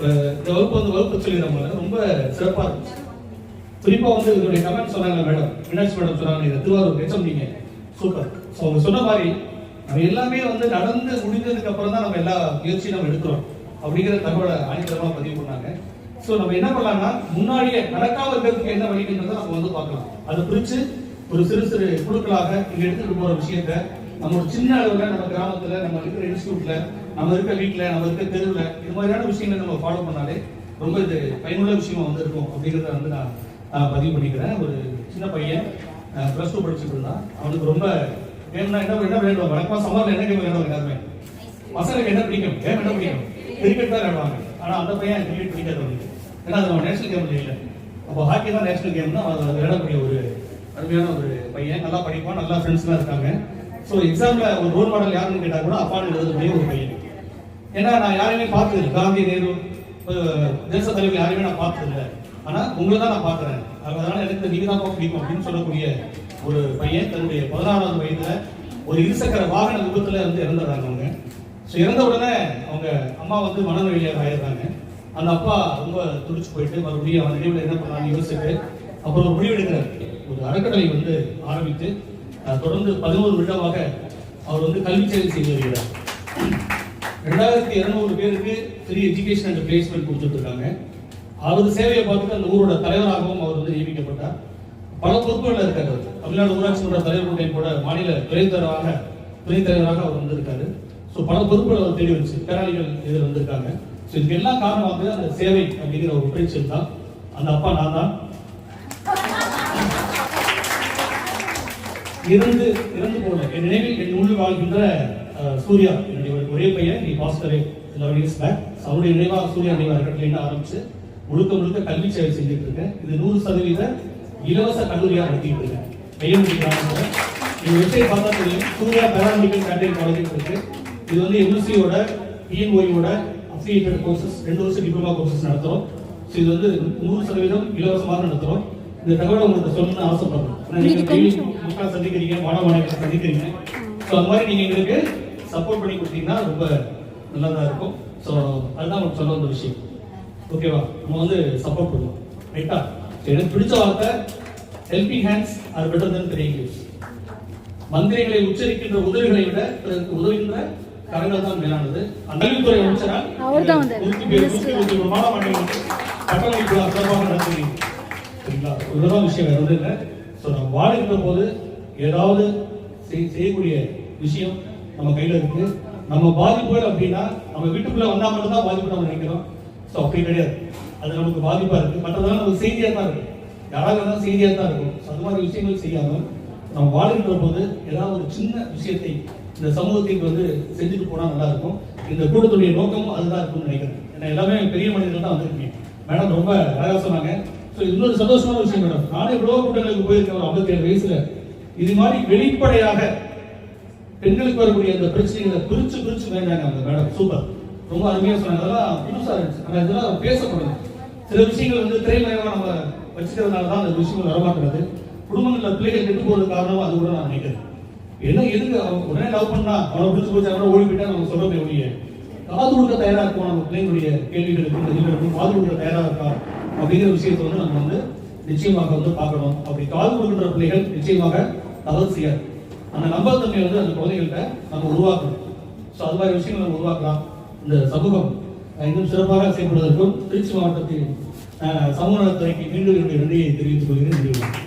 இந்த வகுப்பு வந்து வகுப்பு சொல்லிடுறாங்க ரொம்ப சிறப்பாக இருந்துச்சு. குறிப்பாக வந்து இதனுடைய கமெண்ட் சொன்னாங்க மேடம் மீனாட்சி மேடம் சொன்னாங்க இதை திருவாரூர் ஹெச்எம்டிங்க சூப்பர் ஸோ அவங்க சொன்ன மாதிரி நம்ம எல்லாமே வந்து நடந்து முடிஞ்சதுக்கு அப்புறம் தான் நம்ம எல்லா முயற்சியும் நம்ம எடுக்கிறோம். அப்படிங்கிற தகவலை ஆணித்தரமா பதிவு பண்ணாங்க. ஸோ நம்ம என்ன பண்ணலாம்னா முன்னாடியே நடக்காம இருக்கிறதுக்கு என்ன வழின்றதை நம்ம வந்து பார்க்கலாம். அதை பிரித்து ஒரு சிறு சிறு குழுக்களாக இங்கே எடுத்துகிட்டு போகிற விஷயத்தை நம்ம ஒரு சின்ன அளவில் நம்ம கிராமத்தில் நம்ம இருக்கிற இன்ஸ்டியூட்ல நம்ம இருக்க வீட்டில் நம்ம இருக்க தெருவில் இது மாதிரியான விஷயங்களை நம்ம ஃபாலோ பண்ணாலே ரொம்ப இது பயனுள்ள விஷயமா வந்து இருக்கும் வந்து நான் பதிவு பண்ணிக்கிறேன். ஒரு சின்ன பையன் ப்ளஸ் டூ படிச்சுட்டு இருந்தான் அவனுக்கு ரொம்ப வேணும்னா என்ன என்ன விளையாடுவாங்க? வழக்கமா சம்மர்ல என்ன கேம் விளையாடுவாங்க எல்லாருமே? பசங்களுக்கு என்ன பிடிக்கும்? கேம் என்ன பிடிக்கும்? கிரிக்கெட் தான் விளையாடுவாங்க. ஆனால் அந்த பையன் கிரிக்கெட் பிடிக்காது அவனுக்கு. ஏன்னா அது நேஷனல் கேம் இல்லை அப்போ ஹாக்கி தான் நேஷனல் கேம்னா அதை விளையாடக்கூடிய ஒரு அருமையான ஒரு பையன். நல்லா படிப்பான் நல்லா ஃப்ரெண்ட்ஸ்லாம் இருக்காங்க. ஸோ எக்ஸாம்ல ஒரு ரோல் மாடல் யாருன்னு கேட்டால் கூட அப்பான்னு எழுதக்கூடிய ஒரு பையன். ஏன்னா நான் யாரையுமே பார்த்தது காந்தி நேரு தேச தலைவர் யாரையுமே நான் பார்த்ததில்லை ஆனால் உங்களை தான் நான் பார்க்குறேன். அதனால எனக்கு நீங்கள் தான் பிடிக்கும் அப்படின்னு சொல்லக்கூடிய ஒரு பையன் தன்னுடைய பதினாறாவது வயதில் ஒரு இருசக்கர வாகன விபத்தில் வந்து இறந்துடுறாங்க அவங்க. ஸோ இறந்த உடனே அவங்க அம்மா வந்து மனநோயாளியாக ஆயிடுறாங்க. அந்த அப்பா ரொம்ப துடிச்சு போயிட்டு மறுபடியும் அவன் நினைவில் என்ன பண்ணலாம்னு யோசிச்சுட்டு அப்புறம் ஒரு முடிவு எடுக்கிறார் ஒரு அறக்கட்டளை வந்து ஆரம்பித்து தொடர்ந்து பதினோரு வருடமாக அவர் வந்து கல்வி சேவை செய்து வருகிறார். ரெண்டாயிரத்தி இருநூறு பேருக்கு ஃப்ரீ எஜுகேஷன் அண்ட் பிளேஸ்மெண்ட் கொடுத்துட்டு இருக்காங்க அவரது சேவையை பார்த்துட்டு அந்த ஊரோட தலைவராகவும் அவர் வந்து நியமிக்கப்பட்டார். பல பொறுப்புகளில் இருக்காரு அவர். தமிழ்நாடு ஊராட்சி மன்ற தலைவர் கூட மாநில துணைத் தலைவராக துணைத் தலைவராக அவர் வந்திருக்காரு. ஸோ பல பொறுப்புகள் அவர் தேடி வந்துச்சு. பேராளிகள் இதில் வந்திருக்காங்க. ஸோ இதுக்கு எல்லாம் காரணமாக அந்த சேவை அப்படிங்கிற ஒரு பிரிச்சல் தான். அந்த அப்பா நான் தான். இறந்து இறந்து போன என் நினைவில் என் உள்ளு வாழ்கின்ற சூர்யா என்னுடைய ஒரே பையன் நீ பாஸ்டரே லெவன் இயர்ஸ் பேக் அவருடைய நினைவாக சூர்யா நினைவு அறக்கட்டளைன்னு ஆரம்பிச்சு முழுக்க முழுக்க கல்வி சேவை செஞ்சுட்டு இருக்கேன். இது நூறு சதவீத இலவச கல்லூரியாக நடத்திட்டு இருக்கேன். மெய்யமுடி கிராமத்துல. இந்த வெப்சைட் பார்த்தா தெரியும். சூர்யா பேராமெடிக்கல் கேட்டரிங் காலேஜ் இருக்கு. இது வந்து எம்எஸ்சியோட பிஎன்ஓயோட அஃபிலியேட்டட் கோர்சஸ் ரெண்டு வருஷம் டிப்ளமா கோர்சஸ் நடத்துகிறோம் ஸோ இது வந்து நூறு சதவீதம் இலவசமாக நடத்துகிறோம் இந்த தகவலை உங்களுக்கு சொல்லணும்னு ஆசைப்படுறேன் நீங்க மக்கள் சந்திக்கிறீங்க மாணவ மாணவிகளை சந்திக்கிறீங்க ஸோ அந்த மாதிரி நீங்க எங்களுக்கு சப்போர்ட் பண்ணி கொடுத்தீங்கன்னா ரொம்ப நல்லதா இருக்கும் ஸோ அதுதான் உங்களுக்கு சொல்ல வந்த விஷயம் ஓகேவா நம்ம வந்து சப்போர்ட் பண்ணுவோம் ரைட்டா எனக்கு பிடிச்ச வார்த்தை helping hands are better than trying use மந்திரிகளை உச்சரிக்கின்ற உதவிகளை விட பிறருக்கு உதவுகின்ற கரங்கள் தான் மேலானது அந்த கல்வித்துறை அமைச்சரால் இருபத்தி ஒரு மாணவ பட்டமளிப்பு சிறப்பாக நடத்துறீங்க சரிங்களா இதுதான் விஷயம் வேற ஒன்றும் இல்லை. ஸோ நம்ம வாழ்கின்ற போது ஏதாவது செய்- செய்யக்கூடிய விஷயம் நம்ம கையில் இருக்கு. நம்ம பாதிப்புகள் அப்படின்னா நம்ம வீட்டுக்குள்ளே வந்தால் மட்டும் தான் பாதிப்பு நம்ம நினைக்கிறோம். ஸோ அப்படி கிடையாது. அது நமக்கு பாதிப்பாக இருக்குது மற்றதெல்லாம் நமக்கு செய்தியாக தான் இருக்கும் யாராவது இருந்தாலும் செய்தியாக தான் இருக்கும். ஸோ அது மாதிரி விஷயங்கள் செய்யாமல் நம்ம வாழ்கின்ற போது ஏதாவது ஒரு சின்ன விஷயத்தை இந்த சமூகத்துக்கு வந்து செஞ்சுட்டு போனால் நல்லா இருக்கும். இந்த கூட்டத்துடைய நோக்கமும் அதுதான் இருக்கும்னு நினைக்கிறேன். ஏன்னா எல்லாமே பெரிய மனிதர்கள் தான் வந்திருக்கீங்க. மேடம் ரொம்ப அழகாக சொன்னாங்க. இன்னொரு சந்தோஷமான விஷயம் மேடம். நானே எவ்வளோ கூட்டங்களுக்கு போயிருக்கேன் ஒரு ஐம்பத்தேழு வயசுல. இது மாதிரி வெளிப்படையாக பெண்களுக்கு வரக்கூடிய அந்த பிரச்சனைகளை பிரிச்சு பிரிச்சு வேண்டாங்க அந்த மேடம். சூப்பர். ரொம்ப அருமையா சொன்னாங்க. அதெல்லாம் புதுசா இருந்துச்சு. ஆனா இதெல்லாம் பேசப்படுது சில விஷயங்கள் வந்து திரைமறைவா நம்ம வச்சுக்கிறதுனால தான் அந்த விஷயங்கள் வரமாட்டுறது குடும்பங்களில் பிள்ளைகள் கெட்டு போறது காரணம் அது கூட நான் நினைக்கிறேன். என்ன எதுக்கு அவன் உடனே லவ் பண்ணா அவனை பிடிச்சு போச்சு அவனை ஓடி போயிட்டா நம்ம சொல்ல ஒழிய. காது கொடுக்க தயாரா இருக்கும் நம்ம பிள்ளைங்களுடைய கேள்விகளுக்கும் பதில்களுக்கும் காது கொடுக்க தயாரா இருக்கா? அப்படிங்கிற விஷயத்தை வந்து நம்ம வந்து நிச்சயமாக வந்து பார்க்கணும். அப்படி காது கொடுக்கின்ற பிள்ளைகள் நிச்சயமாக தவறு செய்யாது. அந்த நம்பகத்தன்மை வந்து அந்த குழந்தைகள்கிட்ட நம்ம உருவாக்கணும். ஸோ அது மாதிரி விஷயங்கள் நம்ம உருவாக்கலாம். இந்த சமூகம் இன்னும் சிறப்பாக செயல்படுவதற்கும் திருச்சி மாவட்டத்தின் சமூக நலத்துறைக்கு மீண்டும் என்னுடைய நன்றியை தெரிவித்துக் கொள்கிறேன்.